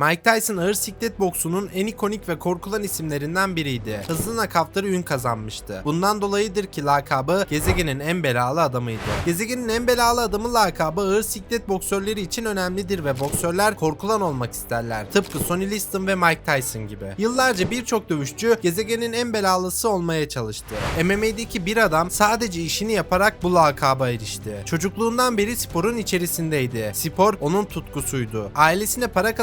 Mike Tyson ağır siklet boksunun en ikonik ve korkulan isimlerinden biriydi. Hızlı nakavtları ün kazanmıştı. Bundan dolayıdır ki lakabı gezegenin en belalı adamıydı. Gezegenin en belalı adamı lakabı ağır siklet boksörleri için önemlidir ve boksörler korkulan olmak isterler. Tıpkı Sonny Liston ve Mike Tyson gibi. Yıllarca birçok dövüşçü gezegenin en belalısı olmaya çalıştı. MMA'deki bir adam sadece işini yaparak bu lakaba erişti. Çocukluğundan beri sporun içerisindeydi. Spor onun tutkusuydu. Ailesine para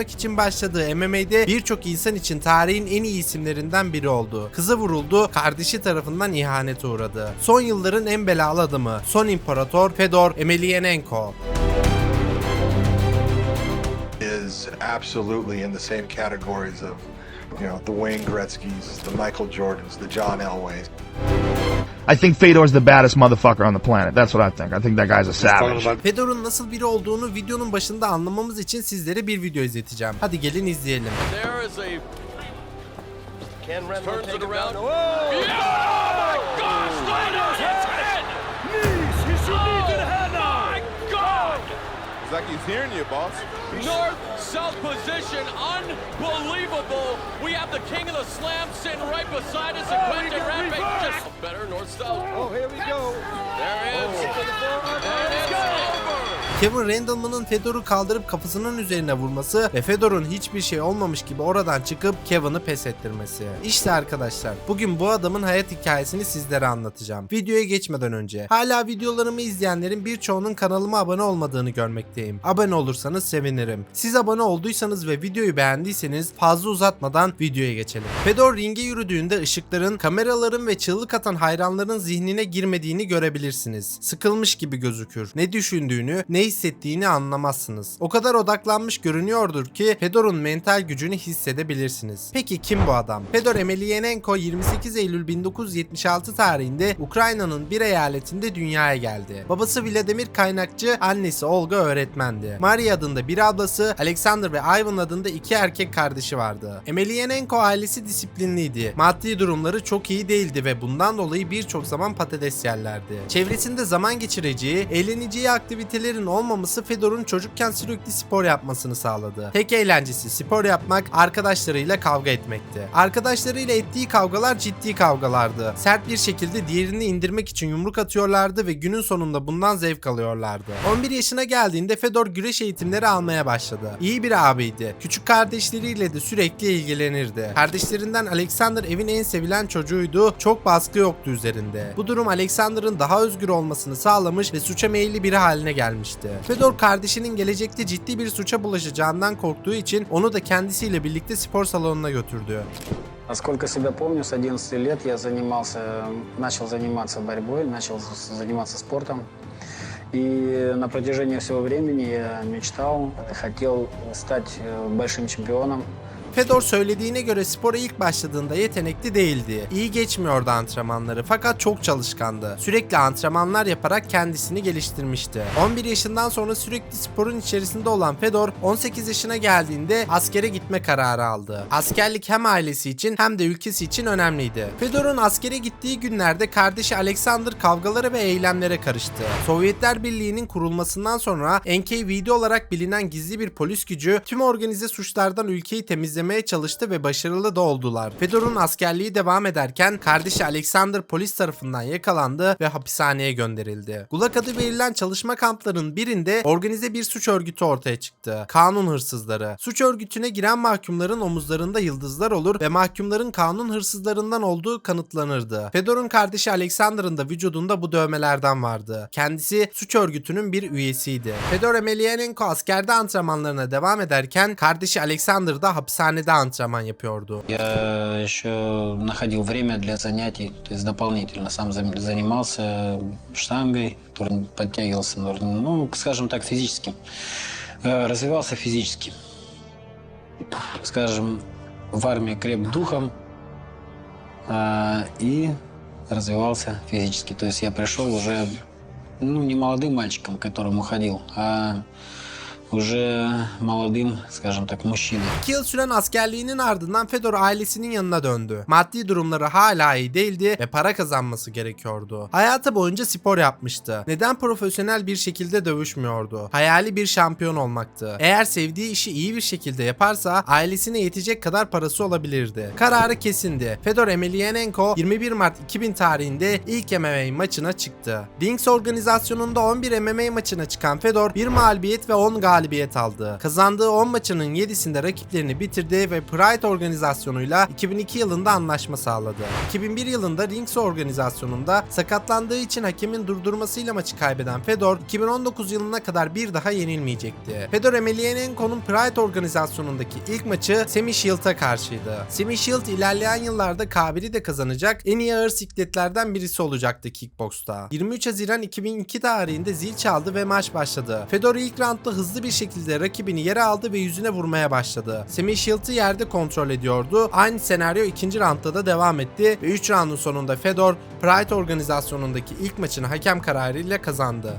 kazandırmak için başladığı MMA'de birçok insan için tarihin en iyi isimlerinden biri oldu. Kızı vuruldu, kardeşi tarafından ihanete uğradı. Son yılların en belalı adamı, son imparator Fedor Emelianenko. is absolutely in the same categories of, you know, the Wayne Gretzky's, the Michael Jordans, the John Elways. I think Fedor's the baddest motherfucker on the planet. That's what I think. I think that guy's a savage. Fedor'un nasıl biri olduğunu videonun başında anlamamız için sizlere bir video izleteceğim. Hadi gelin izleyelim. There is a Ken Renton turns it around. Oh, my gosh! Right on his head! Oh, my God! It's like he's hearing you, boss. North-south position, unbelievable. We have the king of the slam sitting right beside us, and Quentin Rampage just better north-south. Oh, here we go. There it is. And it's over. Kevin Randleman'ın Fedor'u kaldırıp kafasının üzerine vurması ve Fedor'un hiçbir şey olmamış gibi oradan çıkıp Kevin'ı pes ettirmesi. İşte arkadaşlar bugün bu adamın hayat hikayesini sizlere anlatacağım. Videoya geçmeden önce hala videolarımı izleyenlerin birçoğunun kanalıma abone olmadığını görmekteyim. Abone olursanız sevinirim. Siz abone olduysanız ve videoyu beğendiyseniz fazla uzatmadan videoya geçelim. Fedor ringe yürüdüğünde ışıkların, kameraların ve çığlık atan hayranların zihnine girmediğini görebilirsiniz. Sıkılmış gibi gözükür. Ne düşündüğünü, ne hissettiğini anlamazsınız. O kadar odaklanmış görünüyordur ki Fedor'un mental gücünü hissedebilirsiniz. Peki kim bu adam? Fedor Emelianenko 28 Eylül 1976 tarihinde Ukrayna'nın bir eyaletinde dünyaya geldi. Babası Vladimir kaynakçı, annesi Olga öğretmendi. Maria adında bir ablası, Alexander ve Ivan adında iki erkek kardeşi vardı. Emelianenko ailesi disiplinliydi. Maddi durumları çok iyi değildi ve bundan dolayı birçok zaman patates yerlerdi. Çevresinde zaman geçireceği, eğleneceği aktivitelerin olmaması Fedor'un çocukken sürekli spor yapmasını sağladı. Tek eğlencesi spor yapmak, arkadaşlarıyla kavga etmekti. Arkadaşlarıyla ettiği kavgalar ciddi kavgalardı. Sert bir şekilde diğerini indirmek için yumruk atıyorlardı ve günün sonunda bundan zevk alıyorlardı. 11 yaşına geldiğinde Fedor güreş eğitimleri almaya başladı. İyi bir abiydi. Küçük kardeşleriyle de sürekli ilgilenirdi. Kardeşlerinden Alexander evin en sevilen çocuğuydu. Çok baskı yoktu üzerinde. Bu durum Alexander'ın daha özgür olmasını sağlamış ve suça meyilli biri haline gelmişti. Fedor kardeşinin gelecekte ciddi bir suça bulaşacağından korktuğu için onu da kendisiyle birlikte spor salonuna götürdü. Насколько себя помню, с 11 лет я занимался, начал заниматься борьбой, начал с- заниматься спортом. И на протяжении всего времени я мечтал, хотел стать э, большим чемпионом. Fedor söylediğine göre spora ilk başladığında yetenekli değildi. İyi geçmiyordu antrenmanları fakat çok çalışkandı. Sürekli antrenmanlar yaparak kendisini geliştirmişti. 11 yaşından sonra sürekli sporun içerisinde olan Fedor 18 yaşına geldiğinde askere gitme kararı aldı. Askerlik hem ailesi için hem de ülkesi için önemliydi. Fedor'un askere gittiği günlerde kardeşi Alexander kavgalara ve eylemlere karıştı. Sovyetler Birliği'nin kurulmasından sonra NKVD olarak bilinen gizli bir polis gücü tüm organize suçlardan ülkeyi temizlemeye çalıştı ve başarılı da oldular. Fedor'un askerliği devam ederken kardeşi Alexander polis tarafından yakalandı ve hapishaneye gönderildi. Gulag adı verilen çalışma kamplarının birinde organize bir suç örgütü ortaya çıktı. Kanun hırsızları. Suç örgütüne giren mahkumların omuzlarında yıldızlar olur ve mahkumların kanun hırsızlarından olduğu kanıtlanırdı. Fedor'un kardeşi Alexander'ın da vücudunda bu dövmelerden vardı. Kendisi suç örgütünün bir üyesiydi. Fedor Emelianenko askerde antrenmanlarına devam ederken kardeşi Alexander da hapishanede antrenman yapıyordu. Я еще находил время для занятий, то есть дополнительно сам занимался штангой, подтягивался, ну, скажем так, физическим. Э, Развивался физически. Скажем, в армии креп духом а, и развивался физически. То есть я пришел уже, ну, не молодым мальчиком, к которому ходил, а уже молодым, скажем так, мужчиной. 2 yıl süren askerliğinin ardından Fedor ailesinin yanına döndü. Maddi durumları hala iyi değildi ve para kazanması gerekiyordu. Hayatı boyunca spor yapmıştı. Neden profesyonel bir şekilde dövüşmüyordu? Hayali bir şampiyon olmaktı. Eğer sevdiği işi iyi bir şekilde yaparsa ailesine yetecek kadar parası olabilirdi. Kararı kesindi. Fedor Emelianenko 21 Mart 2000 tarihinde ilk MMA maçına çıktı. Dings organizasyonunda 11 MMA maçına çıkan Fedor 1 mağlubiyet ve 10 galibiyet aldı. Kazandığı 10 maçının 7'sinde rakiplerini bitirdi ve Pride organizasyonuyla 2002 yılında anlaşma sağladı. 2001 yılında Rings organizasyonunda sakatlandığı için hakemin durdurmasıyla maçı kaybeden Fedor 2019 yılına kadar bir daha yenilmeyecekti. Fedor Emelianenko'nun Pride organizasyonundaki ilk maçı Semi Shield'a karşıydı. Semi Shield ilerleyen yıllarda kabili de kazanacak en iyi ağır sikletlerden birisi olacaktı kickboksta. 23 Haziran 2002 tarihinde zil çaldı ve maç başladı. Fedor ilk roundda hızlı bir şekilde rakibini yere aldı ve yüzüne vurmaya başladı. Semi Shield'ı yerde kontrol ediyordu. Aynı senaryo ikinci roundda da devam etti ve 3 roundun sonunda Fedor Pride organizasyonundaki ilk maçını hakem kararıyla kazandı.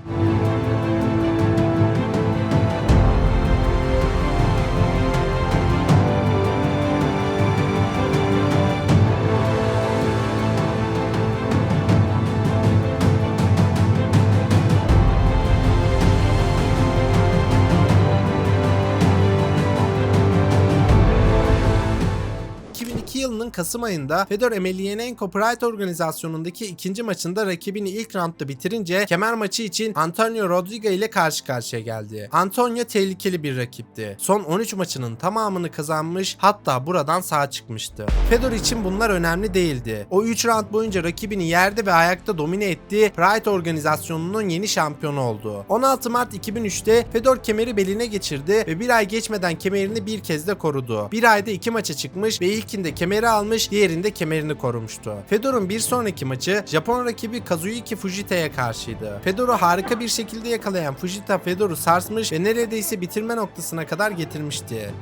Kasım ayında Fedor Emelianenko Pride organizasyonundaki ikinci maçında rakibini ilk roundda bitirince kemer maçı için Antonio Rodrigo ile karşı karşıya geldi. Antonio tehlikeli bir rakipti. Son 13 maçının tamamını kazanmış hatta buradan sağ çıkmıştı. Fedor için bunlar önemli değildi. O 3 round boyunca rakibini yerde ve ayakta domine etti. Pride organizasyonunun yeni şampiyonu oldu. 16 Mart 2003'te Fedor kemeri beline geçirdi ve bir ay geçmeden kemerini bir kez de korudu. Bir ayda iki maça çıkmış ve ilkinde kemeri almış, diğerinde kemerini korumuştu. Fedor'un bir sonraki maçı Japon rakibi Kazuaki Fujita'ya karşıydı. Fedor'u harika bir şekilde yakalayan Fujita Fedor'u sarsmış ve neredeyse bitirme noktasına kadar getirmişti.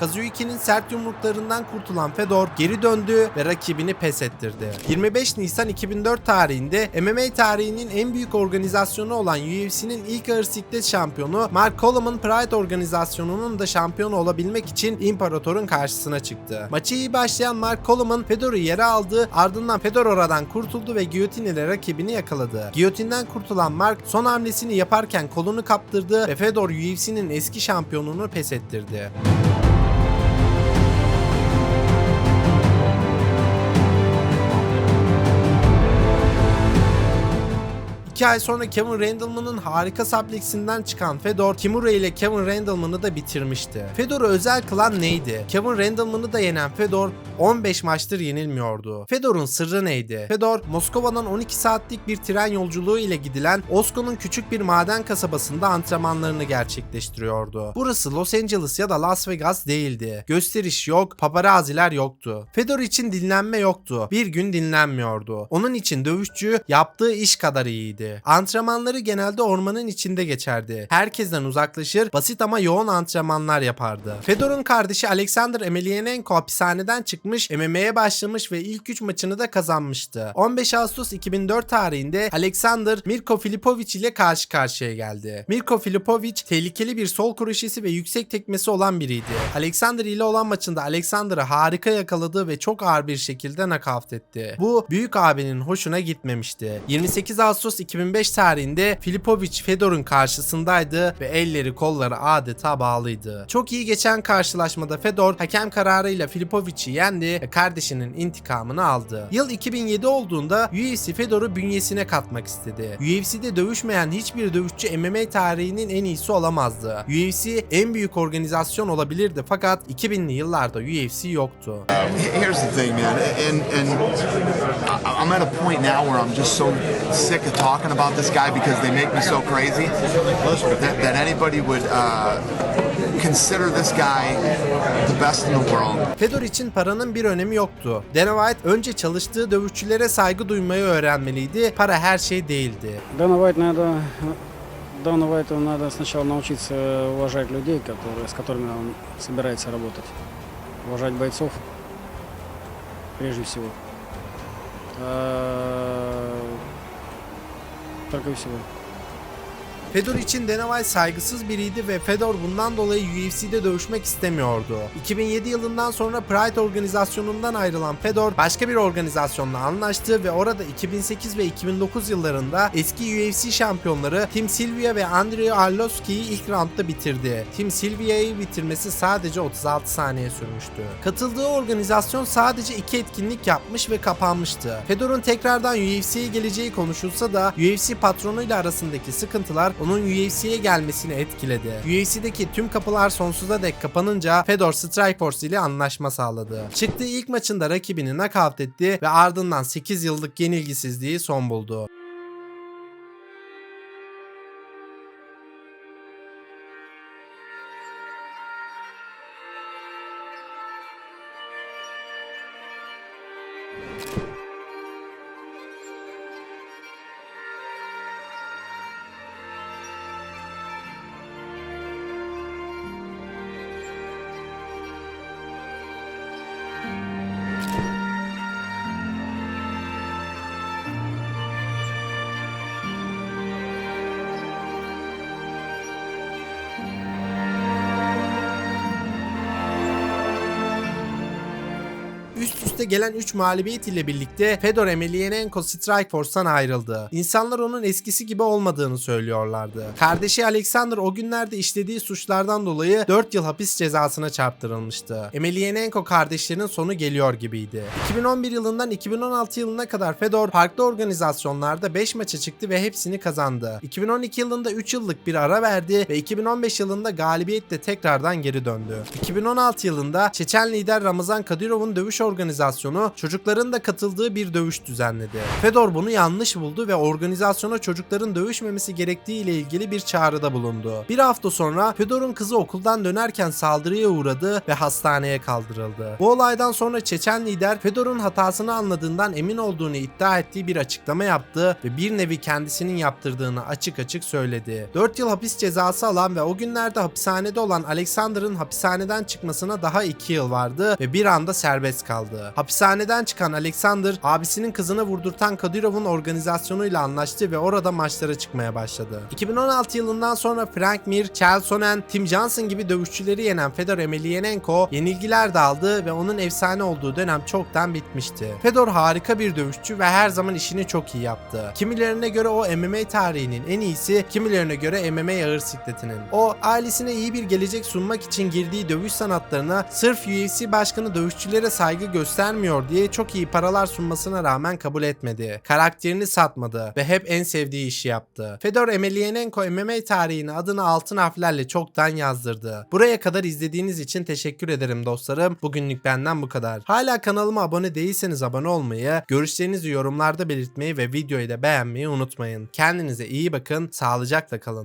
Kazuiki'nin sert yumruklarından kurtulan Fedor geri döndü ve rakibini pes ettirdi. 25 Nisan 2004 tarihinde MMA tarihinin en büyük organizasyonu olan UFC'nin ilk ağır siklet şampiyonu Mark Coleman Pride organizasyonunun da şampiyonu olabilmek için İmparator'un karşısına çıktı. Maçı iyi başlayan Mark Coleman Fedor'u yere aldı ardından Fedor oradan kurtuldu ve giyotin ile rakibini yakaladı. Giyotinden kurtulan Mark son hamlesini yaparken kolunu kaptırdı ve Fedor UFC'nin eski şampiyonunu pes ettirdi. İki ay sonra Kevin Randleman'ın harika suplexinden çıkan Fedor, Kimura ile Kevin Randleman'ı da bitirmişti. Fedor'u özel kılan neydi? Kevin Randleman'ı da yenen Fedor 15 maçtır yenilmiyordu. Fedor'un sırrı neydi? Fedor, Moskova'dan 12 saatlik bir tren yolculuğu ile gidilen Osko'nun küçük bir maden kasabasında antrenmanlarını gerçekleştiriyordu. Burası Los Angeles ya da Las Vegas değildi. Gösteriş yok, paparaziler yoktu. Fedor için dinlenme yoktu. Bir gün dinlenmiyordu. Onun için dövüşçü yaptığı iş kadar iyiydi. Antrenmanları genelde ormanın içinde geçerdi. Herkesten uzaklaşır, basit ama yoğun antrenmanlar yapardı. Fedor'un kardeşi Alexander Emelianenko hapishaneden çıkmış, MMA'ye başlamış ve ilk 3 maçını da kazanmıştı. 15 Ağustos 2004 tarihinde Alexander Mirko Filipovic ile karşı karşıya geldi. Mirko Filipovic tehlikeli bir sol kroşesi ve yüksek tekmesi olan biriydi. Alexander ile olan maçında Alexander'ı harika yakaladı ve çok ağır bir şekilde knockout etti. Bu büyük abinin hoşuna gitmemişti. 28 Ağustos 2005 tarihinde Filipovic Fedor'un karşısındaydı ve elleri kolları adeta bağlıydı. Çok iyi geçen karşılaşmada Fedor hakem kararıyla Filipovic'i yendi ve kardeşinin intikamını aldı. Yıl 2007 olduğunda UFC Fedor'u bünyesine katmak istedi. UFC'de dövüşmeyen hiçbir dövüşçü MMA tarihinin en iyisi olamazdı. UFC en büyük organizasyon olabilirdi fakat 2000'li yıllarda UFC yoktu. Here's the thing, man, and and I'm at a point now where I'm just so sick of talking about this guy because they make me so crazy that, that anybody would uh, consider this guy the best in the world. Fedor için paranın bir önemi yoktu. Dana White önce çalıştığı dövüşçülere saygı duymayı öğrenmeliydi. Para her şey değildi. Дана Вайт надо... Дана Вайту надо сначала научиться уважать людей, которые, с которыми он собирается работать. уважать бойцов, прежде всего. Только и всего. Fedor için White saygısız biriydi ve Fedor bundan dolayı UFC'de dövüşmek istemiyordu. 2007 yılından sonra Pride organizasyonundan ayrılan Fedor başka bir organizasyonla anlaştı ve orada 2008 ve 2009 yıllarında eski UFC şampiyonları Tim Sylvia ve Andrei Arlovski'yi ilk roundda bitirdi. Tim Sylvia'yı bitirmesi sadece 36 saniye sürmüştü. Katıldığı organizasyon sadece iki etkinlik yapmış ve kapanmıştı. Fedor'un tekrardan UFC'ye geleceği konuşulsa da UFC patronuyla arasındaki sıkıntılar onun UFC'ye gelmesini etkiledi. UFC'deki tüm kapılar sonsuza dek kapanınca Fedor Strikeforce ile anlaşma sağladı. Çıktığı ilk maçında rakibini knockout etti ve ardından 8 yıllık yenilgisizliği son buldu. Üste gelen 3 mağlubiyet ile birlikte Fedor Emelianenko Strikeforce'tan ayrıldı. İnsanlar onun eskisi gibi olmadığını söylüyorlardı. Kardeşi Alexander o günlerde işlediği suçlardan dolayı 4 yıl hapis cezasına çarptırılmıştı. Emelianenko kardeşlerinin sonu geliyor gibiydi. 2011 yılından 2016 yılına kadar Fedor farklı organizasyonlarda 5 maça çıktı ve hepsini kazandı. 2012 yılında 3 yıllık bir ara verdi ve 2015 yılında galibiyetle tekrardan geri döndü. 2016 yılında Çeçen lider Ramazan Kadyrov'un dövüş organizasyonu çocukların da katıldığı bir dövüş düzenledi. Fedor bunu yanlış buldu ve organizasyona çocukların dövüşmemesi gerektiği ile ilgili bir çağrıda bulundu. Bir hafta sonra Fedor'un kızı okuldan dönerken saldırıya uğradı ve hastaneye kaldırıldı. Bu olaydan sonra Çeçen lider Fedor'un hatasını anladığından emin olduğunu iddia ettiği bir açıklama yaptı ve bir nevi kendisinin yaptırdığını açık açık söyledi. 4 yıl hapis cezası alan ve o günlerde hapishanede olan Alexander'ın hapishaneden çıkmasına daha 2 yıl vardı ve bir anda serbest kaldı. Hapishaneden çıkan Alexander abisinin kızını vurdurtan Kadirov'un organizasyonuyla anlaştı ve orada maçlara çıkmaya başladı. 2016 yılından sonra Frank Mir, Chael Sonnen, Tim Johnson gibi dövüşçüleri yenen Fedor Emelianenko yenilgiler de aldı ve onun efsane olduğu dönem çoktan bitmişti. Fedor harika bir dövüşçü ve her zaman işini çok iyi yaptı. Kimilerine göre o MMA tarihinin en iyisi, kimilerine göre MMA ağır sikletinin. O ailesine iyi bir gelecek sunmak için girdiği dövüş sanatlarına sırf UFC başkanı dövüşçülere saygı göstermiyor diye çok iyi paralar sunmasına rağmen kabul etmedi. Karakterini satmadı ve hep en sevdiği işi yaptı. Fedor Emelianenko MMA tarihine adını altın harflerle çoktan yazdırdı. Buraya kadar izlediğiniz için teşekkür ederim dostlarım. Bugünlük benden bu kadar. Hala kanalıma abone değilseniz abone olmayı, görüşlerinizi yorumlarda belirtmeyi ve videoyu da beğenmeyi unutmayın. Kendinize iyi bakın, sağlıcakla kalın.